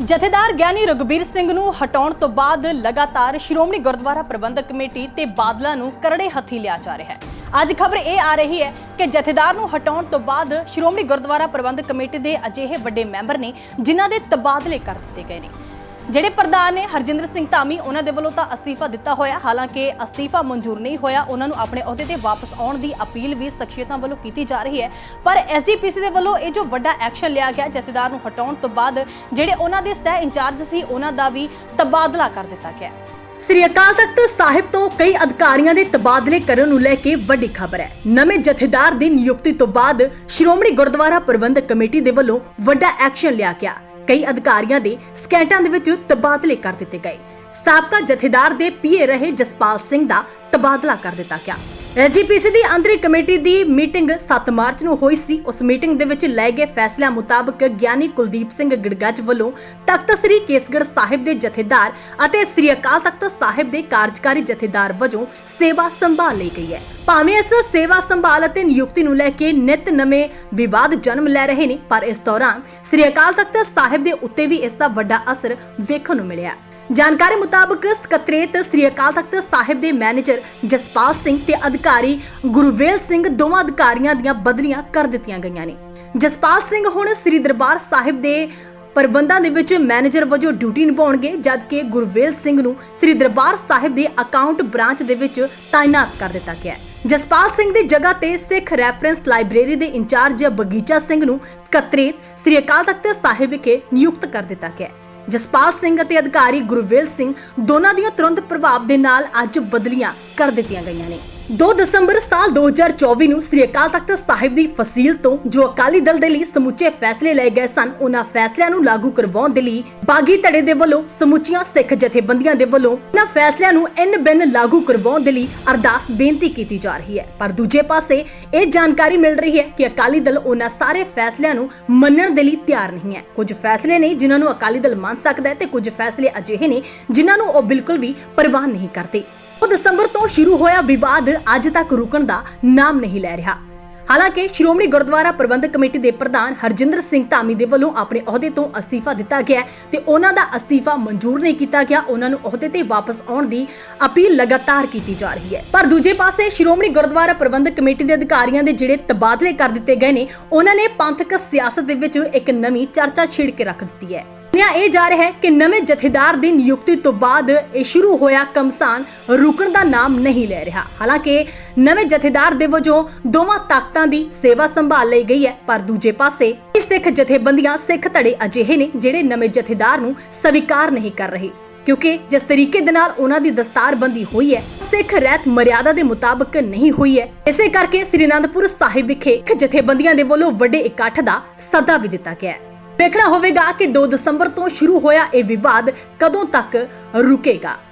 ਜਥੇਦਾਰ ਗਿਆਨੀ ਰਗਬੀਰ ਸਿੰਘ ਨੂੰ ਹਟਾਉਣ ਤੋਂ ਬਾਅਦ ਲਗਾਤਾਰ ਸ਼੍ਰੋਮਣੀ ਗੁਰਦੁਆਰਾ ਪ੍ਰਬੰਧਕ ਕਮੇਟੀ ਤੇ ਬਾਦਲਾਂ ਨੂੰ ਕਰੜੇ ਹੱਥੀ ਲਿਆ ਜਾ ਰਿਹਾ ਹੈ। ਅੱਜ ਖਬਰ ਇਹ ਆ ਰਹੀ ਹੈ ਕਿ ਜਥੇਦਾਰ ਨੂੰ ਹਟਾਉਣ ਤੋਂ ਬਾਅਦ ਸ਼੍ਰੋਮਣੀ ਗੁਰਦੁਆਰਾ ਪ੍ਰਬੰਧਕ ਕਮੇਟੀ ਦੇ ਅਜਿਹੇ ਵੱਡੇ ਮੈਂਬਰ ਨੇ ਜਿਨ੍ਹਾਂ ਦੇ ਤਬਾਦਲੇ ਕਰ ਦਿੱਤੇ ਗਏ ਨੇ। ਜਿਹੜੇ ਪ੍ਰਧਾਨ ਨੇ ਹਰਜਿੰਦਰ ਸਿੰਘ ਧਾਮੀ, ਉਹਨਾਂ ਦੇ ਵੱਲੋਂ ਤਾਂ ਅਸਤੀਫਾ ਦਿੱਤਾ ਹੋਇਆ। ਹਾਲਾਂਕਿ ਅਸਤੀਫਾ ਮਨਜ਼ੂਰ ਨਹੀਂ ਹੋਇਆ, ਉਹਨਾਂ ਨੂੰ ਆਪਣੇ ਅਹੁਦੇ ਤੇ ਵਾਪਸ ਆਉਣ ਦੀ ਅਪੀਲ ਵੀ ਸ਼ਖਸੀਅਤਾਂ ਵੱਲੋਂ ਕੀਤੀ ਜਾ ਰਹੀ ਹੈ। ਪਰ ਐਸਜੀਪੀਸੀ ਦੇ ਵੱਲੋਂ ਇਹ ਜੋ ਵੱਡਾ ਐਕਸ਼ਨ ਲਿਆ ਗਿਆ, ਜਥੇਦਾਰ ਨੂੰ ਹਟਾਉਣ ਤੋਂ ਬਾਅਦ ਜਿਹੜੇ ਉਹਨਾਂ ਦੇ ਸਹਿ ਇੰਚਾਰਜ ਸੀ, ਉਹਨਾਂ ਦਾ ਵੀ ਤਬਾਦਲਾ ਕਰ ਦਿੱਤਾ ਗਿਆ ਸ੍ਰੀ ਅਕਾਲ ਤਖਤ ਸਾਹਿਬ ਤੋਂ ਕਈ ਅਧਿਕਾਰੀਆਂ ਦੇ ਤਬਾਦਲੇ ਕਰਨ ਨੂੰ ਲੈ ਕੇ ਵੱਡੀ ਖਬਰ ਹੈ। ਨਵੇਂ ਜਥੇਦਾਰ ਦੀ ਨਿਯੁਕਤੀ ਤੋਂ ਬਾਅਦ ਸ਼੍ਰੋਮਣੀ ਗੁਰਦੁਆਰਾ ਪ੍ਰਬੰਧਕ ਕਮੇਟੀ ਦੇ ਵੱਲੋਂ ਵੱਡਾ ਐਕਸ਼ਨ ਲਿਆ ਗਿਆ। ਕਈ ਅਧਿਕਾਰੀਆਂ ਦੇ ਸਕੈਂਟਾਂ ਦੇ ਵਿੱਚ ਤਬਾਦਲੇ ਕਰ ਦਿੱਤੇ ਗਏ। ਸਾਬਕਾ ਜਥੇਦਾਰ ਦੇ ਪੀਏ ਰਹੇ ਜਸਪਾਲ ਸਿੰਘ ਦਾ ਤਬਾਦਲਾ ਕਰ ਦਿੱਤਾ ਗਿਆ। ਐਜੀਪੀਸੀ ਦੀ ਅੰਦਰੀ ਕਮੇਟੀ ਦੀ ਮੀਟਿੰਗ 7 ਮਾਰਚ ਨੂੰ ਹੋਈ ਸੀ। ਉਸ ਮੀਟਿੰਗ ਦੇ ਵਿੱਚ ਲਏ ਗਏ ਫੈਸਲਿਆਂ ਮੁਤਾਬਕ ਗਿਆਨੀ ਕੁਲਦੀਪ ਸਿੰਘ ਗਿੜਗੱਜ ਵੱਲੋਂ ਤਖਤ ਸ੍ਰੀ ਕੇਸਗੜ੍ਹ ਸਾਹਿਬ ਦੇ ਜਥੇਦਾਰ ਅਤੇ ਸ੍ਰੀ ਅਕਾਲ ਤਖਤ ਸਾਹਿਬ ਦੇ ਕਾਰਜਕਾਰੀ ਜਥੇਦਾਰ ਵਜੋਂ ਸੇਵਾ ਸੰਭਾਲ ਲਈ ਗਈ ਹੈ। ਭਾਵੇਂ ਇਸ ਸੇਵਾ ਸੰਭਾਲ ਅਤੇ ਨਿਯੁਕਤੀ ਨੂੰ ਲੈ ਕੇ ਨਿਤ ਨਵੇਂ ਵਿਵਾਦ ਜਨਮ ਲੈ ਰਹੇ ਨੇ, ਪਰ ਇਸ ਦੌਰਾਨ ਸ੍ਰੀ ਅਕਾਲ ਤਖਤ ਸਾਹਿਬ ਦੇ ਉੱਤੇ ਵੀ ਇਸ ਦਾ ਵੱਡਾ ਅਸਰ ਵੇਖਣ ਨੂੰ ਮਿਲਿਆ। ਜਾਣਕਾਰੀ ਮੁਤਾਬਕ ਸਕੱਤਰੇਤ ਸ੍ਰੀ ਅਕਾਲ ਤਖਤ ਸਾਹਿਬ ਦੇ ਮੈਨੇਜਰ ਜਸਪਾਲ ਸਿੰਘ ਤੇ ਅਧਿਕਾਰੀ ਗੁਰਵੇਲ ਸਿੰਘ ਦੋਵਾਂ ਅਧਿਕਾਰੀਆਂ ਦੀਆਂ ਬਦਲੀਆਂ ਕਰ ਦਿੱਤੀਆਂ ਗਈਆਂ ਨੇ। ਜਸਪਾਲ ਸਿੰਘ ਹੁਣ ਸ੍ਰੀ ਦਰਬਾਰ ਸਾਹਿਬ ਦੇ ਪ੍ਰਬੰਧਾਂ ਦੇ ਵਿੱਚ ਮੈਨੇਜਰ ਵਜੋਂ ਡਿਊਟੀ ਨਿਭਾਉਣਗੇ, ਜਦਕਿ ਗੁਰਵੇਲ ਸਿੰਘ ਨੂੰ ਸ੍ਰੀ ਦਰਬਾਰ ਸਾਹਿਬ ਦੇ ਅਕਾਊਂਟ ਬ੍ਰਾਂਚ ਦੇ ਵਿੱਚ ਤਾਇਨਾਤ ਕਰ ਦਿੱਤਾ ਗਿਆ ਹੈ। ਜਸਪਾਲ ਸਿੰਘ ਦੀ ਜਗ੍ਹਾ ਤੇ ਸਿੱਖ ਰੈਫਰੈਂਸ ਲਾਇਬ੍ਰੇਰੀ ਦੇ ਇੰਚਾਰਜ ਬਗੀਚਾ ਸਿੰਘ ਨੂੰ ਸਕੱਤਰੇਤ ਸ੍ਰੀ ਅਕਾਲ ਤਖਤ ਸਾਹਿਬ ਵਿਖੇ ਨਿਯੁਕਤ ਕਰ ਦਿੱਤਾ ਗਿਆ ਹੈ। ਜਸਪਾਲ ਸਿੰਘ ਅਤੇ ਅਧਿਕਾਰੀ ਗੁਰਵੇਲ ਸਿੰਘ ਦੋਨਾਂ ਦੀਆਂ ਤੁਰੰਤ ਪ੍ਰਭਾਵ ਦੇ ਨਾਲ ਅੱਜ ਬਦਲੀਆਂ ਕਰ ਦਿੱਤੀਆਂ ਗਈਆਂ ਨੇ। 2 ਦਸੰਬਰ ਸਾਲ 2024 ਨੂੰ ਸ੍ਰੀ ਅਕਾਲ ਤਖਤ ਸਾਹਿਬ ਦੀ ਫਸੀਲ ਤੋਂ ਜੋ ਅਕਾਲੀ ਦਲ ਦੇ ਲਈ ਸਮੁੱਚੇ ਫੈਸਲੇ ਲਏ ਗਏ ਸਨ, ਉਹਨਾਂ ਫੈਸਲਿਆਂ ਨੂੰ ਲਾਗੂ ਕਰਵਾਉਣ ਦੇ ਲਈ ਬਾਗੀ ਧੜੇ ਦੇ ਵੱਲੋਂ, ਸਮੁੱਚੀਆਂ ਸਿੱਖ ਜਥੇਬੰਦੀਆਂ ਦੇ ਵੱਲੋਂ ਇਹਨਾਂ ਫੈਸਲਿਆਂ ਨੂੰ ਇਨ ਬਿਨ ਲਾਗੂ ਕਰਵਾਉਣ ਦੇ ਲਈ ਅਰਦਾਸ ਬੇਨਤੀ ਕੀਤੀ ਜਾ ਰਹੀ ਹੈ। ਪਰ ਦੂਜੇ ਪਾਸੇ, ਇਹ ਜਾਣਕਾਰੀ ਮਿਲ ਰਹੀ ਹੈ ਕਿ ਅਕਾਲੀ ਦਲ ਉਹਨਾਂ ਸਾਰੇ ਫੈਸਲਿਆਂ ਨੂੰ ਮੰਨਣ ਦੇ ਲਈ ਤਿਆਰ ਨਹੀਂ ਹੈ। ਕੁਝ ਫੈਸਲੇ ਨੇ ਜਿਨ੍ਹਾਂ ਨੂੰ ਅਕਾਲੀ ਦਲ ਮੰਨ ਸਕਦਾ ਹੈ ਤੇ ਕੁਝ ਫੈਸਲੇ ਅਜਿਹੇ ਨੇ ਜਿਨ੍ਹਾਂ ਨੂੰ ਉਹ ਬਿਲਕੁਲ ਵੀ ਪਰਵਾਹ ਨਹੀਂ ਕਰਦੇ। ਉਹ ਦਸੰਬਰ ਤੋਂ ਸ਼ੁਰੂ ਹੋਇਆ ਵਿਵਾਦ ਅੱਜ ਤੱਕ ਰੁਕਣ ਦਾ ਨਾਮ ਨਹੀਂ ਲੈ ਰਿਹਾ। ਹਾਲਾਂਕਿ, ਸ਼੍ਰੋਮਣੀ ਗੁਰਦੁਆਰਾ ਪ੍ਰਬੰਧਕ ਕਮੇਟੀ ਦੇ ਪ੍ਰਧਾਨ ਹਰਜਿੰਦਰ ਸਿੰਘ ਧਾਮੀ ਦੇ ਵੱਲੋਂ ਆਪਣੇ ਅਹੁਦੇ ਤੋਂ ਅਸਤੀਫਾ ਦਿੱਤਾ ਗਿਆ ਤੇ ਉਹਨਾਂ ਦਾ ਅਸਤੀਫਾ ਮਨਜ਼ੂਰ ਨਹੀਂ ਕੀਤਾ ਗਿਆ। ਉਹਨਾਂ ਨੂੰ ਅਹੁਦੇ ਤੇ ਵਾਪਸ ਆਉਣ ਦੀ ਅਪੀਲ ਲਗਾਤਾਰ ਕੀਤੀ ਜਾ ਰਹੀ ਹੈ। ਪਰ ਦੂਜੇ ਪਾਸੇ, ਸ਼੍ਰੋਮਣੀ ਗੁਰਦੁਆਰਾ ਪ੍ਰਬੰਧਕ ਕਮੇਟੀ ਦੇ ਅਧਿਕਾਰੀਆਂ ਦੇ ਜਿਹੜੇ ਤਬਾਦਲੇ ਕਰ ਦਿੱਤੇ ਗਏ ਨੇ, ਉਹਨਾਂ ਨੇ ਪੰਥਕ ਸਿਆਸਤ ਦੇ ਵਿੱਚ ਇੱਕ ਨਵੀਂ ਚਰਚਾ ਛਿੜ ਕੇ ਰੱਖ ਦਿੱਤੀ ਹੈ। ਮੰਨਿਆ ਇਹ ਜਾ ਰਿਹਾ ਹੈ ਕਿ ਨਵੇਂ ਜਥੇਦਾਰ ਦੀ ਨਿਯੁਕਤੀ ਤੋਂ ਬਾਅਦ ਇਹ ਸ਼ੁਰੂ ਹੋਇਆ ਕਮਸਾਨ ਰੁਕਣ ਦਾ ਨਾਮ ਨਹੀਂ ਲੈ ਰਿਹਾ। ਹਾਲਾਂਕਿ ਨਵੇਂ ਜਥੇਦਾਰ ਦੇ ਵਜੋਂ ਦੋਵਾਂ ਤਾਕਤਾਂ ਦੀ ਸੇਵਾ ਸੰਭਾਲ ਲਈ ਗਈ ਹੈ, ਪਰ ਦੂਜੇ ਪਾਸੇ ਸਿੱਖ ਜਥੇਬੰਦੀਆਂ ਸਿੱਖ ਧੜੇ ਅਜਿਹੇ ਨੇ ਜਿਹੜੇ ਨਵੇਂ ਜਥੇਦਾਰ ਨੂੰ ਸਵੀਕਾਰ ਨਹੀਂ ਕਰ ਰਹੇ। ਕਿਉਂਕਿ ਜਿਸ ਤਰੀਕੇ ਦੇ ਨਾਲ ਉਹਨਾਂ ਦੀ ਦਸਤਾਰਬੰਦੀ ਹੋਈ ਹੈ, ਸਿੱਖ ਰਹਿਤ ਮਰਿਆਦਾ ਦੇ ਮੁਤਾਬਕ ਨਹੀਂ ਹੋਈ ਹੈ। ਇਸੇ ਕਰਕੇ ਸ੍ਰੀ ਅਨੰਦਪੁਰ ਸਾਹਿਬ ਵਿਖੇ ਜਥੇਬੰਦੀਆਂ ਦੇ ਵੱਲੋਂ ਵੱਡੇ ਇਕੱਠ ਦਾ ਸੱਦਾ ਵੀ ਦਿੱਤਾ ਗਿਆ ਹੈ। ਵੇਖਣਾ ਹੋਵੇਗਾ ਕਿ 2 ਦਸੰਬਰ ਤੋਂ ਸ਼ੁਰੂ ਹੋਇਆ ਇਹ ਵਿਵਾਦ ਕਦੋਂ ਤੱਕ ਰੁਕੇਗਾ।